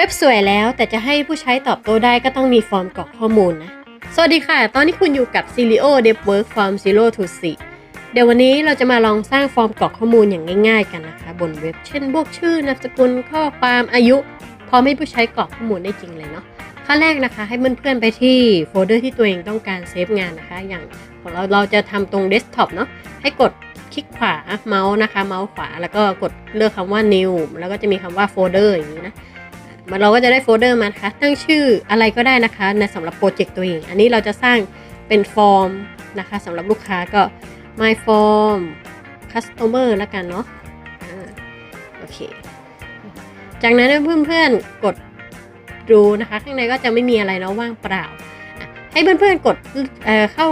ว็บสวยแล้วแต่จะให้ผู้ใช้ตอบโต้ได้ก็ต้องมีฟอร์มกรอกข้อมูลนะ สวัสดีค่ะ ตอนนี้คุณอยู่กับ c i l i o d e v Work Form Zero to 4เดี๋ยววันนี้เราจะมาลองสร้างฟอร์มกรอกข้อมูลอย่างง่ายๆกันนะคะ บนเว็บ เช่นพวกชื่อนามสกุลข้อความอายุ พร้อมให้ผู้ใช้กรอกข้อมูลได้จริงเลยเนาะขั้นแรกนะคะให้เพื่อนๆไปที่โฟลเดอร์ที่ตัวเองต้องการเซฟงานนะคะ อย่างของเราเราจะทำตรงเดสก์ท็อปเนาะให้กดคลิกขวาเมาส์นะคะ เมาส์ขวาแล้วก็กดเลือกคำว่า new แล้วก็จะมีคำว่าโฟลเดอร์อย่างนี้นะ เราก็จะได้โฟลเดอร์มานะคะตั้งชื่ออะไรก็ได้นะคะในสำหรับโปรเจกต์ตัวเอง อันนี้เราจะสร้างเป็นฟอร์มนะคะสำหรับลูกค้าก็ my form customer แล้วกันเนาะอ่าโอเค จากนั้นเพื่อนๆกดดูนะคะ ข้างในก็จะไม่มีอะไรเนาะว่างเปล่า ให้เพื่อนๆกดเอ่อเข้า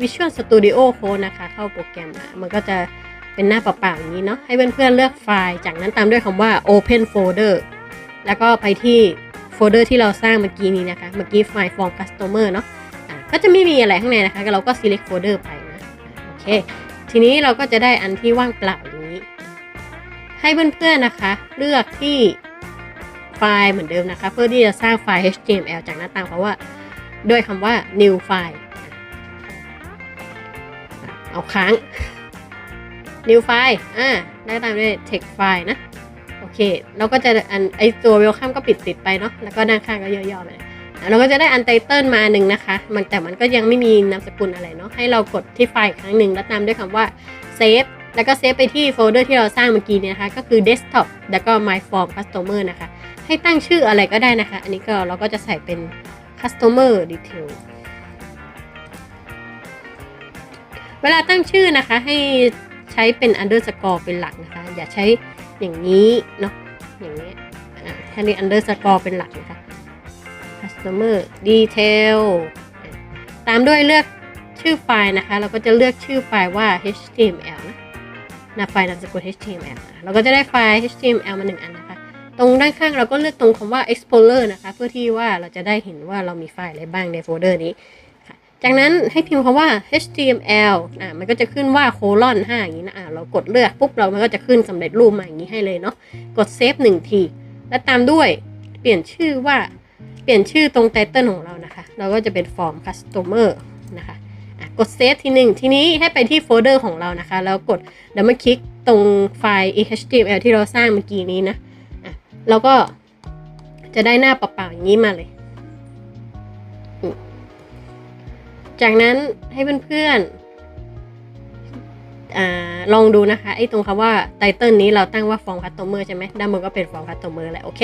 Visual Studio Code นะคะ เข้าโปรแกรมมันก็จะเป็นหน้าเปล่าๆอย่างนี้เนาะให้เพื่อนๆเลือกไฟล์ จากนั้นตามด้วยคำว่า Open Folder แล้วก็ไปที่โฟลเดอร์ที่เราสร้างเมื่อกี้นี้นะคะ เมื่อกี้ไฟล์ form customer เนาะก็จะไม่มีอะไรข้างในนะคะ เราก็ select folder ไปนะ โอเค ทีนี้เราก็จะได้อันที่ว่างเปล่าอย่างนี้ ให้เพื่อนๆนะคะ เลือกที่ไฟล์เหมือนเดิมนะคะ เพื่อที่จะสร้างไฟล์ HTML จากหน้าต่างเพราะว่าด้วยคำว่า new file เอาค้าง new file อ่าได้ตามด้วย text file นะ เค เราก็จะอันไอตัว welcome ก็ปิดติดไปเนาะแล้วก็ด้านข้างก็ย่อๆไปเราก็จะได้อันไตเติลมาหนึ่งนะคะ มันแต่มันก็ยังไม่มีนามสกุลอะไรเนาะให้เรากดที่ไฟล์อีกครั้งหนึ่งแล้วตามด้วยคำว่า save แล้วก็เซฟไปที่โฟลเดอร์ที่เราสร้างเมื่อกี้เนี่ยนะคะ ก็คือ desktop แล้วก็ my form customer นะคะ ให้ตั้งชื่ออะไรก็ได้นะคะ อันนี้ก็เราก็จะใส่เป็น customer detail เวลาตั้งชื่อนะคะให้ใช้เป็น underscore เป็นหลักนะคะ อย่าใช้ อย่างนี้เนาะอย่างนี้อ่าถ้านี้ underscore เป็นหลักนะคะ customer detail ตามด้วยเลือกชื่อไฟล์นะคะ เราก็จะเลือกชื่อไฟล์ว่า html นะนะไฟล์นามสกุล html นะเราก็จะได้ไฟล์ html มาหนึ่งอันนะคะ ตรงด้านข้างเราก็เลือกตรงคำว่า explorer นะคะ เพื่อที่ว่าเราจะได้เห็นว่าเรามีไฟล์อะไรบ้างในโฟลเดอร์นี้ จากนั้นให้พิมพ์คำว่า html อะมันก็จะขึ้นว่า colon 5อย่างนี้นะอะเรากดเลือกปุ๊บเรามันก็จะขึ้นสำเร็จรูปมาอย่างนี้ให้เลยเนาะกดเซฟหนึ่งที และตามด้วยเปลี่ยนชื่อว่าเปลี่ยนชื่อตรงไตเติลของเรานะคะ เราก็จะเป็น form customer นะคะอะกดเซฟทีหนึ่งทีนี้ให้ไปที่โฟลเดอร์ของเรานะคะ แล้วกดดับเบิลคลิกตรงไฟล์ html ที่เราสร้างเมื่อกี้นี้นะอะเราก็จะได้หน้าเปล่าๆอย่างนี้มาเลย จากนั้นให้เพื่อนๆอลองดูนะคะไอ้ตรงคำว่าไตเติลนี้เราตั้งว่าฟองคัตโตเมอร์ใช่ไหมด้านบนก็เป็นฟองคัตโตเมอร์แหละโอเค